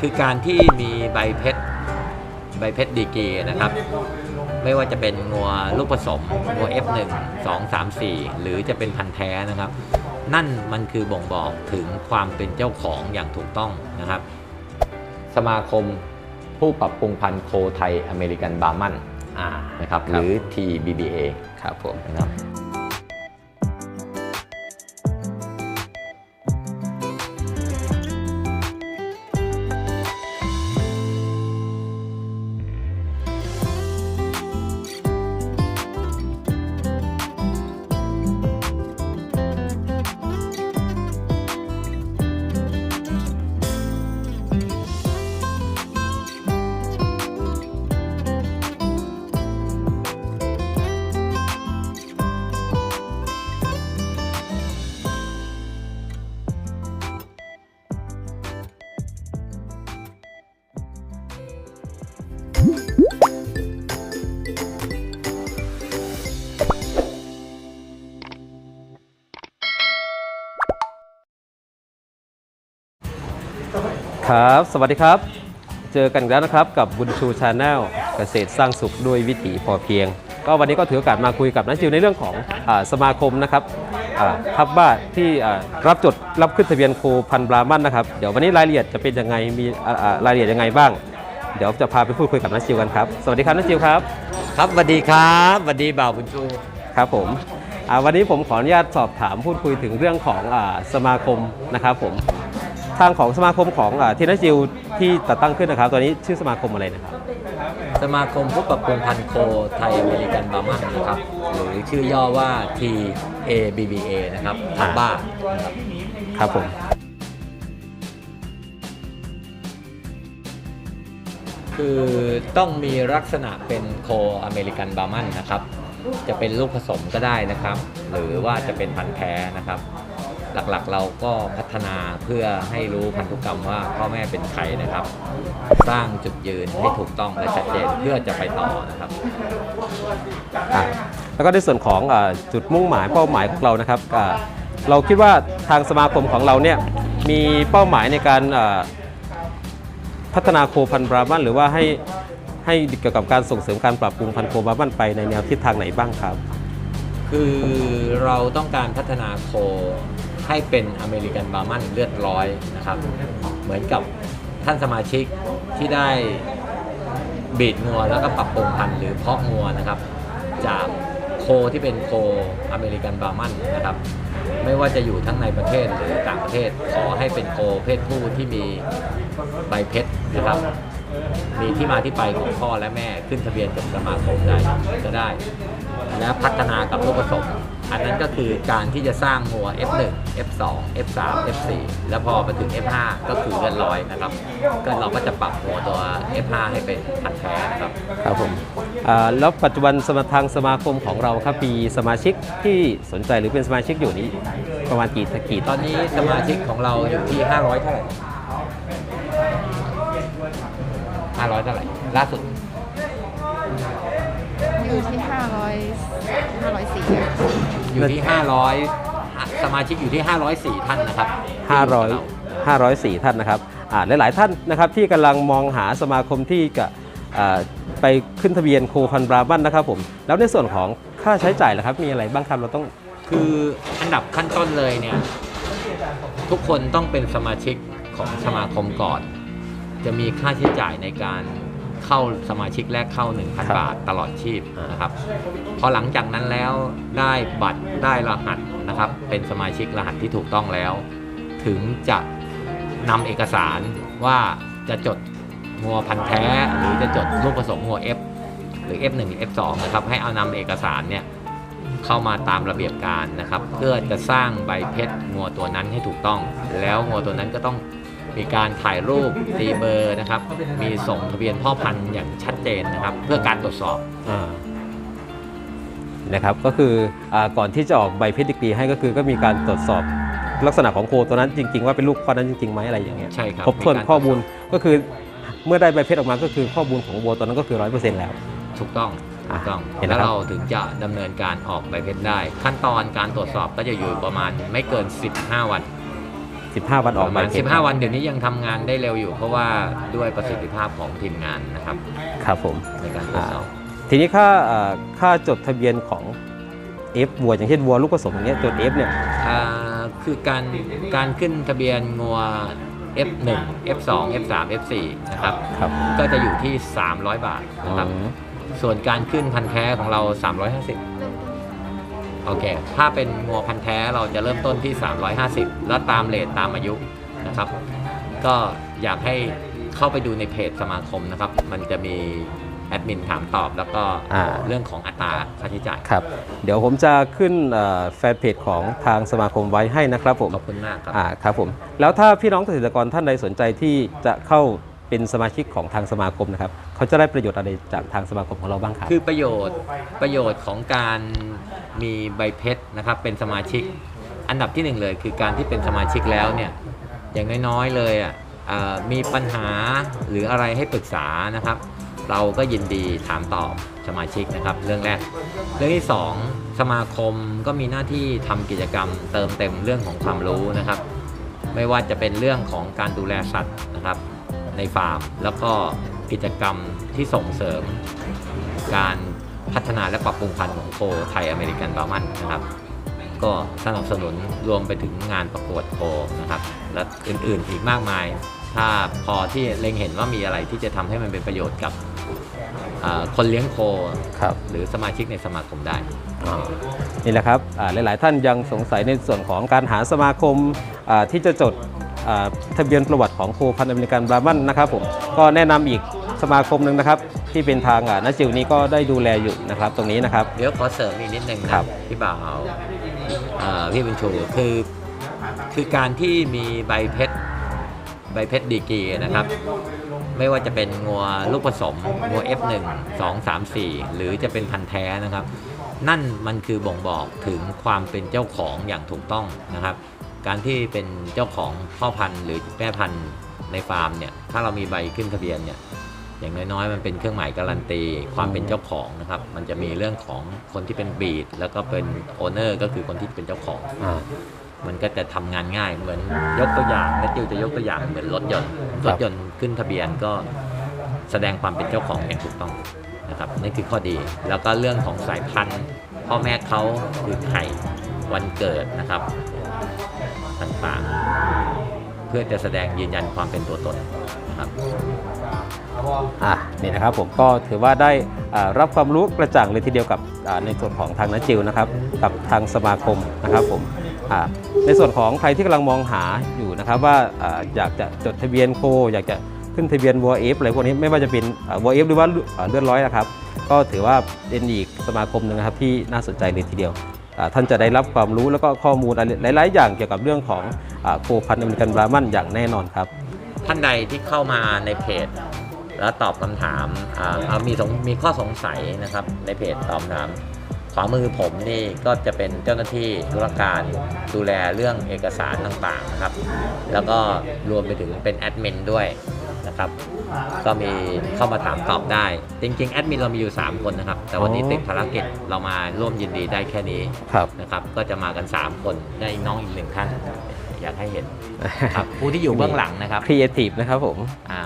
คือการที่มีใบเพชรใบเพชรดีกรีนะครับ ไม่ว่าจะเป็นงัวลูกผสมงัว F1 2 3 4 หรือจะเป็นพันธุ์แท้นะครับ นั่นมันคือบ่งบอกถึงความเป็นเจ้าของอย่างถูกต้องนะครับ สมาคมผู้ปรับปรุงพันธุ์โคไทยอเมริกันบาร์มันอ่านะครับคหรับรือ TBBA ครับผมนะครับ ครับ สวัสดีครับ เจอกันอีกแล้วนะครับกับบุญชูชาแนลเกษตรสร้างสุขด้วยวิถีพอเพียง ก็วันนี้ก็ถือโอกาสมาคุยกับนักจิวในเรื่องของอาสมาคมนะครับอ่าทับบ้าที่อ่ารับจดรับขึ้นทะเบียนโคพันธุ์บรามันนะครับ เดี๋ยววันนี้รายละเอียดจะเป็นยังไงมีอ่าอ่ารายละเอียดยังไงบ้าง เดี๋ยวจะพาไปพูดคุยกับนักจิวกันครับ สวัสดีครับนักจิวครับ ครับสวัสดีครับสวัสดีบ่าวบุญชูครับผมอ่าวันนี้ผมขออนุญาตสอบถามพูดคุยถึงเรื่องของอาสมาคมนะครับผม ทางของสมาคมของอาทีนัจิวที่จัดตั้งขึ้นนะครับ ตัวนี้ชื่อสมาคมอะไรนะครับ สมาคมผู้ปรับปรุงพันธุ์โคไทยอเมริกันบาร์มันนะครับ หรือชื่อย่อว่า TABBA นะครับทับบ้านะครับครับผมคือต้องมีลักษณะเป็นโคอเมริกันบาร์มันนะครับ จะเป็นลูกผสมก็ได้นะครับ หรือว่าจะเป็นพันธุ์แท้นะครับ หลักๆ เราก็พัฒนาเพื่อให้รู้พันธุกรรมว่าพ่อแม่เป็นใครนะครับ สร้างจุดยืนให้ถูกต้องและชัดเจนเพื่อจะไปต่อนะครับ อะแล้วก็ในส่วนของอาจุดมุ่งหมายเป้าหมายของเรานะครับอ่าเราคิดว่าทางสมาคมของเราเนี่ยมีเป้าหมายในการอ่าพัฒนาโคพันธุ์บรามันหรือว่าให้ให้เกี่ยวกับการส่งเสริมการปรับปรุงพันธุ์โคบรามันไปในแนวทิศทางไหนบ้างครับ คือเราต้องการพัฒนาโค ให้เป็นอเมริกันบาร์มันเลือดร้อยนะครับ เหมือนกับท่านสมาชิกที่ได้บีดงัวแล้วก็ปรับปรุงพันธุ์หรือเพาะงัวนะครับ จากโคที่เป็นโคอเมริกันบาร์มันนะครับ ไม่ว่าจะอยู่ทั้งในประเทศหรือต่างประเทศขอให้เป็นโคเพศผู้ที่มีใบเพชรนะครับ มีที่มาที่ไปของพ่อและแม่ขึ้นทะเบียนกับสมาคมได้ก็ได้ และพัฒนากับลูกผสม อันนั้นก็คือการที่จะสร้างงัว F1 F2 F3 F4 แล้วพอไปถึง F5 ก็คือเลือนร้อยนะครับก็เราก็จะปรับงัวตัว F5 ให้เป็นพันธุ์แท้นะครับ ครับผมอ่าแล้วปัจจุบันสมาทางสมาคมของเราครับมีสมาชิกที่สนใจหรือเป็นสมาชิกอยู่นี้ ประมาณกี่กี่ตอนนี้สมาชิกของเราอยู่ที่ 500 เท่าไหร่ 500 เท่าไหร่ ล่าสุด อยู่ที่500 504อะอยู่ ที่ 500 สมาชิกอยู่ที่ 504 ท่านนะครับที่อยู่กับเรา500 504 ท่านนะครับอ่าหลายๆท่านนะครับที่กำลังมองหาสมาคมที่จะอ่าไปขึ้นทะเบียนโคพันธุ์บราบันนะครับผม แล้วในส่วนของค่าใช้จ่ายล่ะครับ มีอะไรบ้างครับเราต้องคืออันดับขั้นต้นเลยเนี่ย ทุกคนต้องเป็นสมาชิกของสมาคมก่อน จะมีค่าใช้จ่ายในการ เข้าสมาชิกแรกเข้าครับ1,000 บาทตลอดชีพนะครับพอหลังจากนั้นแล้วได้บัตรได้รหัสนะครับ เป็นสมาชิกรหัสที่ถูกต้องแล้ว ถึงจะนำเอกสารว่าจะจดงัวพันธุ์แท้ หรือจะจดลูกผสมงัว F หรือ F1 หรือ F2 นะครับให้เอานำเอกสารเนี่ยเข้ามาตามระเบียบการนะครับ เพื่อจะสร้างใบเพชรงัวตัวนั้นให้ถูกต้อง แล้วงัวตัวนั้นก็ต้อง มีการถ่ายรูปตีเบอร์นะครับ มีส่งทะเบียนพ่อพันธุ์อย่างชัดเจนนะครับ เพื่อการตรวจสอบ อ่านะครับก็คืออาก่อนที่จะออกใบเพชรดีกรีให้ก็คือก็มีการตรวจสอบลักษณะของโคตัวนั้นจริง ๆ ว่าเป็นลูกพ่อนั้นจริงๆไหมอะไรอย่างเงี้ยใช่ครับครบถ้วนมีการ ข้อมูลก็คือเมื่อได้ใบเพชรออกมาก็คือข้อมูลของวัวตัวนั้นก็คือร้อยเปอร์เซ็นต์แล้ว ถูกต้องถูกต้องเห็นแล้วนะครับ เราถึงจะดำเนินการออกใบเพชรได้ ขั้นตอนการตรวจสอบก็จะอยู่ประมาณไม่เกิน 15 วัน 15 วันอปอกระใบมาณเพจ15 วันเดี๋ยวนี้ยังทำงานได้เร็วอยู่ เพราะว่าด้วยประสิทธิภาพของทีมงานนะครับ ครับผม ในการตรวจสอบ ทีนี้ค่าเอ่อค่าจดทะเบียนของ F วัวอย่างเช่นวัวลูกผสมอย่างเงี้ยจด F เนี่ย อ่าคือการการขึ้นทะเบียนงัว F1 F2 F3 F4 นะครับครับ ก็จะอยู่ที่ 300 บาทนะครับอืมส่วนการขึ้นพันธุ์แท้ของเรา 350 โอเค ถ้าเป็นงัวพันธุ์แท้เราจะเริ่มต้นที่ 350 แล้วตามเลทตามอายุนะครับ ก็อยากให้เข้าไปดูในเพจสมาคมนะครับ มันจะมีแอดมินถามตอบแล้วก็อ่า เรื่องของอัตราค่าใช้จ่าย ครับ เดี๋ยวผมจะขึ้นเอ่อแฟนเพจของทางสมาคมไว้ให้นะครับผม ขอบคุณมากครับ อ่าครับผมแล้วถ้าพี่น้องเกษตรกรท่านใดสนใจที่จะเข้า เป็นสมาชิกของทางสมาคมนะครับเขาจะได้ประโยชน์อะไรจากทางสมาคมของเราบ้างครับ คือประโยชน์ประโยชน์ของการมีใบเพชรนะครับเป็นสมาชิก อันดับที่หนึ่งเลย คือการที่เป็นสมาชิกแล้วเนี่ยอย่างน้อยๆเลยอะมีปัญหาหรืออะไรให้ปรึกษานะครับ เราก็ยินดีถามตอบสมาชิกนะครับ เรื่องแรก เรื่องที่สองสมาคมก็มีหน้าที่ทำกิจกรรม เติมเต็มเรื่องของความรู้นะครับ ไม่ว่าจะเป็นเรื่องของการดูแลสัตว์นะครับ ในฟาร์ม แล้วก็กิจกรรมที่ส่งเสริม การพัฒนาและปรับปรุงพันธุ์ของโคไทยอเมริกันบาร์มันนะครับก็สนับสนุนรวมไปถึงงานประกวดโคนะครับและอื่นๆอีกมากมาย ถ้าพอที่เล็งเห็นว่ามีอะไรที่จะทำให้มันเป็นประโยชน์กับอ่าคนเลี้ยงโคครับ หรือสมาชิกในสมาคมได้ นี่แหละครับอ่าหลาย ๆ ท่านยังสงสัยในส่วนของการหาสมาคมอ่าที่จะจดอ่า ทะเบียนประวัติของโคพันธุ์อเมริกันบรามันนะครับผมก็แนะนำอีกสมาคมหนึ่งนะครับ ที่เป็นทางอ่านัจิวนี้ก็ได้ดูแลอยู่นะครับ ตรงนี้นะครับเดี๋ยวขอเสริมอีกนิดนึงนะครับพี่บ่าวเอ่อพี่บุญชูคือคือการที่มีใบเพชรใบเพชรดีกรีนะครับ ไม่ว่าจะเป็นงัวลูกผสมงัว F1 2 3 4 หรือจะเป็นพันธุ์แท้นะครับ นั่นมันคือบ่งบอกถึงความเป็นเจ้าของอย่างถูกต้องนะครับ การที่เป็นเจ้าของพ่อพันธุ์หรือแม่พันธุ์ในฟาร์มเนี่ยถ้าเรามีใบขึ้นทะเบียนเนี่ยอย่างน้อยๆ มันเป็นเครื่องหมายการันตี ความเป็นเจ้าของนะครับ มันจะมีเรื่องของคนที่เป็นบีดแล้วก็เป็นโอเนอร์ก็คือคนที่เป็นเจ้าของ มันก็จะทำงานง่ายเหมือนยกตัวอย่างและจิวจะยกตัวอย่างเหมือนรถยนต์ครรับถยนต์ขึ้นทะเบียนก็แสดงความเป็นเจ้าของอย่างถูกต้องนะครับนี่คือข้อดีแล้วก็เรื่องของสายพันธุ์พ่อแม่เขาคือไข่วันเกิดนะครับต่างๆเพื่อจะแสดงยืนยันความเป็นตัวตนนะครับอะนี่นะครับผมก็ถือว่าได้อ่ารับความรู้กระจ่างเลยทีเดียวกับในส่วนของทางนัจิวนะครับ กับทางสมาคมนะครับผมอ่าในส่วนของใครที่กำลังมองหาอยู่นะครับว่าอ่าอยากจะจดทะเบียนโค อยากจะขึ้นทะเบียนวัวเอฟอะไรพวกนี้ไม่ว่าจะเป็นวัวเอฟหรือว่าเลือดร้อยนะครับ ก็ถือว่าเป็นอีกสมาคมหนึ่งนะครับที่น่าสนใจเลยทีเดียว ท่านจะได้รับความรู้แล้วก็ข้อมูลหลาย ๆ อย่างเกี่ยวกับเรื่องของโคพันอเมริกันบรามันอย่างแน่นอนครับ ท่านใดที่เข้ามาในเพจ แล้วตอบคำถามมีมีข้อสงสัยนะครับในเพจตอบคำถามขวามือผมนี่ก็จะเป็นเจ้าหน้าที่ธุรการดูแลเรื่องเอกสารต่างๆนะครับ แล้วก็รวมไปถึงเป็นแอดมินด้วย นะครับ ก็มีเข้ามาถามตอบได้ จริงๆแอดมินเรามีอยู่ 3 คนนะครับ แต่วันนี้อ๋อติดภารกิจเรามาร่วมยินดีได้แค่นี้ครับ นะครับ ก็จะมากัน 3 คนได้น้องอีกหนึ่งท่าน อยากให้เห็นครับผู้ที่อยู่เบื้องหลังนะครับครีเอทีฟนะครับผมอ่า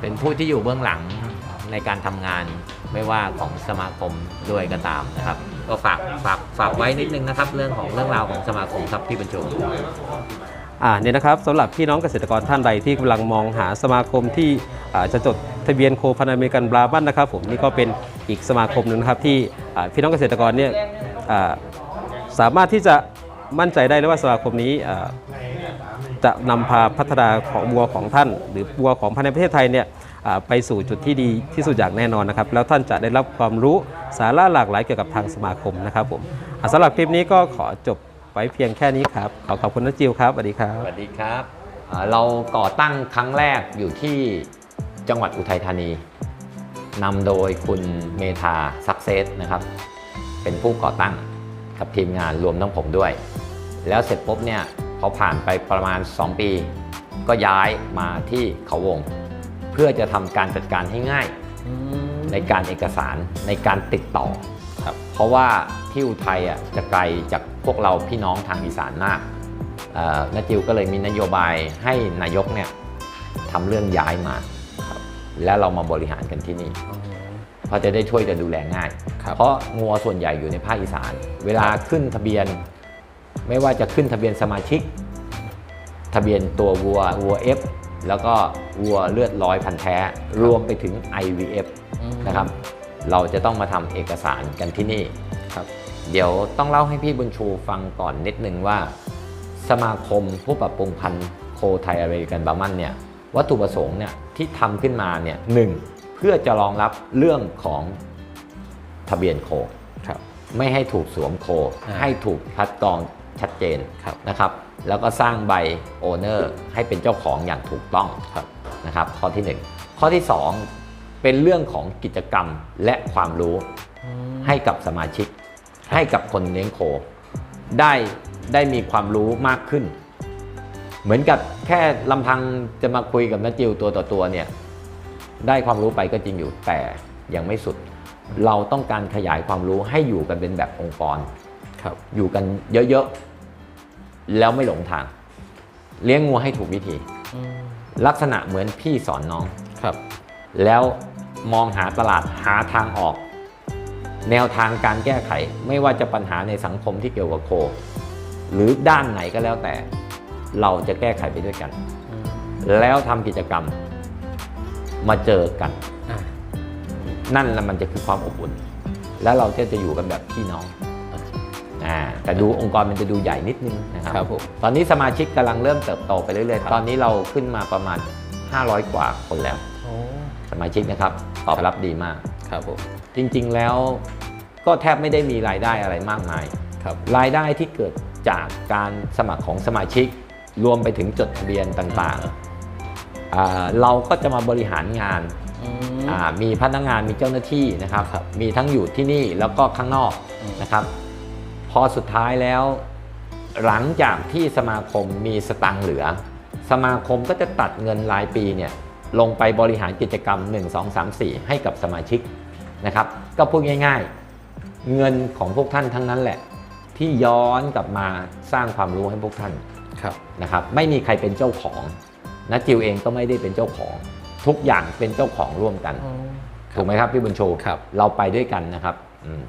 เป็นผู้ที่อยู่เบื้องหลังในการทำงานไม่ว่าของสมาคมด้วยก็ตามนะครับ ก็ฝากฝากฝากไว้นิดนึงนะครับ เรื่องของเรื่องราวของสมาคมครับพี่บรรจง อ่านี่นะครับสำหรับพี่น้องเกษตรกรท่านใดที่กำลังมองหาสมาคมที่จะจดทะเบียนโคพันธุ์อเมริกันบราบันนะครับ ผมนี่ก็เป็นอีกสมาคมหนึงนะครับที่พี่น้องเกษตรกรเนี่ยสามารถที่จะมั่นใจได้เลยว่าสมาคมนี้จะนำพาพัฒนาของวัวของท่าน หรือวัวของภายในประเทศไทยเนี่ยไปสู่จุดที่ดีที่สุดอย่างแน่นอนนะครับ แล้วท่านจะได้รับความรู้สาระหลากหลายเกี่ยวกับทางสมาคมนะครับผมอ่าสำหรับคลิปนี้ก็ขอจบ ไว้เพียงแค่นี้ครับ ขอขอบคุณนะจิวครับสวัสดีครับ สวัสดีครับอ่าเราก่อตั้งครั้งแรกอยู่ที่จังหวัดอุทัยธานีนำโดยคุณเมธาซักเซสนะครับ เป็นผู้ก่อตั้งกับทีมงานรวมทั้งผมด้วย แล้วเสร็จปุ๊บเนี่ยพอผ่านไปประมาณ 2 ปี ก็ย้ายมาที่เขาวง เพื่อจะทำการจัดการให้ง่าย ในการเอกสารในการติดต่อ ครับ เพราะว่า ที่อุทัยอะจะไกลจากพวกเราพี่น้องทางอีสานมากเอ่อนาจิวก็เลยมีนโยบายให้นายกเนี่ยทำเรื่องย้ายมา แล้วเรามาบริหารกันที่นี่เพราะจะได้ช่วยกันดูแลง่ายครับเพราะงัวส่วนใหญ่อยู่ในภาคอีสาน เวลาขึ้นทะเบียน ไม่ว่าจะขึ้นทะเบียนสมาชิก ทะเบียนตัววัววัว F แล้วก็วัวเลือดร้อยพันธุ์แท้ รวมไปถึง IVF นะครับ เราจะต้องมาทำเอกสารกันที่นี่ครับ เดี๋ยวต้องเล่าให้พี่บุญชูฟังก่อนนิดนึงว่า สมาคมผู้ปรับปรุงพันธุ์โคไทยอเมริกันบาร์มันเนี่ยวัตถุประสงค์เนี่ยที่ทำขึ้นมาเนี่ยหนึ่งเพื่อจะรองรับเรื่องของทะเบียนโคครับไม่ให้ถูกสวมโคอ่าให้ถูกคัดกรองชัดเจนครับนะครับ แล้วก็สร้างใบโอเนอร์ให้เป็นเจ้าของอย่างถูกต้องครับนะครับ ข้อที่ 1 ข้อที่ 2 เป็นเรื่องของกิจกรรมและความรู้ให้กับสมาชิก ให้กับคนเลี้ยงโค ได้ได้มีความรู้มากขึ้น เหมือนกับแค่ลำพังจะมาคุยกับนัจิวตัวต่อตัวเนี่ยได้ความรู้ไปก็จริงอยู่แต่ยังไม่สุด เราต้องการขยายความรู้ให้อยู่กันเป็นแบบองค์กรครับอยู่กันเยอะๆ แล้วไม่หลงทาง เลี้ยงงูให้ถูกวิธี ลักษณะเหมือนพี่สอนน้องครับ แล้วมองหาตลาดหาทางออก แนวทางการแก้ไขไม่ว่าจะปัญหาในสังคมที่เกี่ยวกับโค หรือด้านไหนก็แล้วแต่ เราจะแก้ไขไปด้วยกัน แล้วทำกิจกรรมมาเจอกันอ่านั่นแหละมันจะคือความอบอุ่น แล้วเราจะจะอยู่กันแบบพี่น้องอ่าแต่ดูองค์กรมันจะดูใหญ่นิดนึงนะครับครับผมตอนนี้สมาชิกกำลังเริ่มเติบโตไปเรื่อยๆ ตอนนี้เราขึ้นมาประมาณ 500 กว่าคนแล้ว สมาชิกนะครับ ตอบรับดีมาก ครับผมจริงๆแล้วก็แทบไม่ได้มีรายได้อะไรมากมายครับรายได้ที่เกิดจากการสมัครของสมาชิก รวมไปถึงจดทะเบียนต่างๆอ่าเราก็จะมาบริหารงานอ่ามีพนักงานมีเจ้าหน้าที่นะครับครับ มีทั้งอยู่ที่นี่แล้วก็ข้างนอกอืมนะครับ พอสุดท้ายแล้ว หลังจากที่สมาคมมีสตังค์เหลือ สมาคมก็จะตัดเงินรายปีเนี่ย ลงไปบริหารกิจกรรม 1 2 3 4 ให้กับสมาชิกนะครับ ก็พูดง่ายๆ เงินของพวกท่านทั้งนั้นแหละ ที่ย้อนกลับมาสร้างความรู้ให้พวกท่านครับนะครับ ไม่มีใครเป็นเจ้าของนะจิวเองก็ไม่ได้เป็นเจ้าของ ทุกอย่างเป็นเจ้าของร่วมกันถูกไหมครับพี่บุญโชครับเราไปด้วยกันนะครับอืม